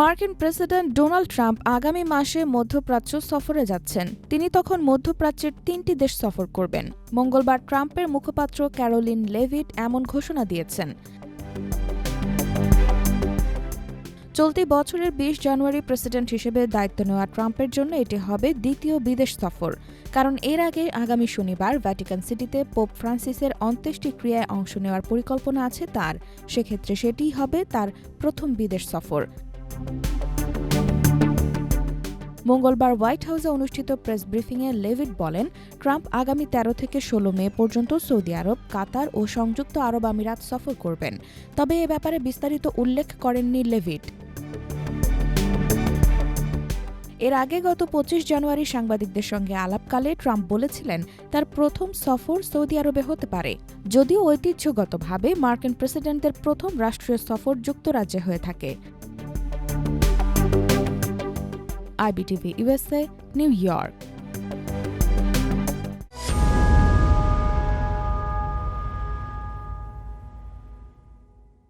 মার্কিন president Donald Trump আগামী মাসে মধ্যপ্রাচ্য সফরে যাচ্ছেন। তিনি তখন মধ্যপ্রাচ্যের তিনটি দেশ সফর করবেন। মঙ্গলবার ট্রাম্পের মুখপাত্র ক্যারোলিন লেভিট এমন ঘোষণা দিয়েছেন। চলতি বছরের বিশ জানুয়ারি প্রেসিডেন্ট হিসেবে দায়িত্ব নেওয়া ট্রাম্পের জন্য এটি হবে দ্বিতীয় বিদেশ সফর, কারণ এর আগে আগামী শনিবার ভ্যাটিকান সিটিতে পোপ ফ্রান্সিসের অন্ত্যেষ্টিক্রিয়ায় অংশ নেওয়ার পরিকল্পনা আছে তার। সেক্ষেত্রে সেটিই হবে তার প্রথম বিদেশ সফর। মঙ্গলবার হোয়াইট হাউসে অনুষ্ঠিত প্রেস ব্রিফিংয়ে লেভিট বলেন, ট্রাম্প আগামী ১৩ থেকে ১৬ মে পর্যন্ত সৌদি আরব, কাতার ও সংযুক্ত আরব আমিরাত সফর করবেন। তবে এ ব্যাপারে বিস্তারিত উল্লেখ করেননি লেভিট। এর আগে গত পঁচিশ জানুয়ারি সাংবাদিকদের সঙ্গে আলাপকালে ট্রাম্প বলেছিলেন, তার প্রথম সফর সৌদি আরবে হতে পারে। যদিও ঐতিহ্যগতভাবে মার্কিন প্রেসিডেন্টদের প্রথম রাষ্ট্রীয় সফর যুক্তরাজ্যে হয়ে থাকে। IBTV USA New York.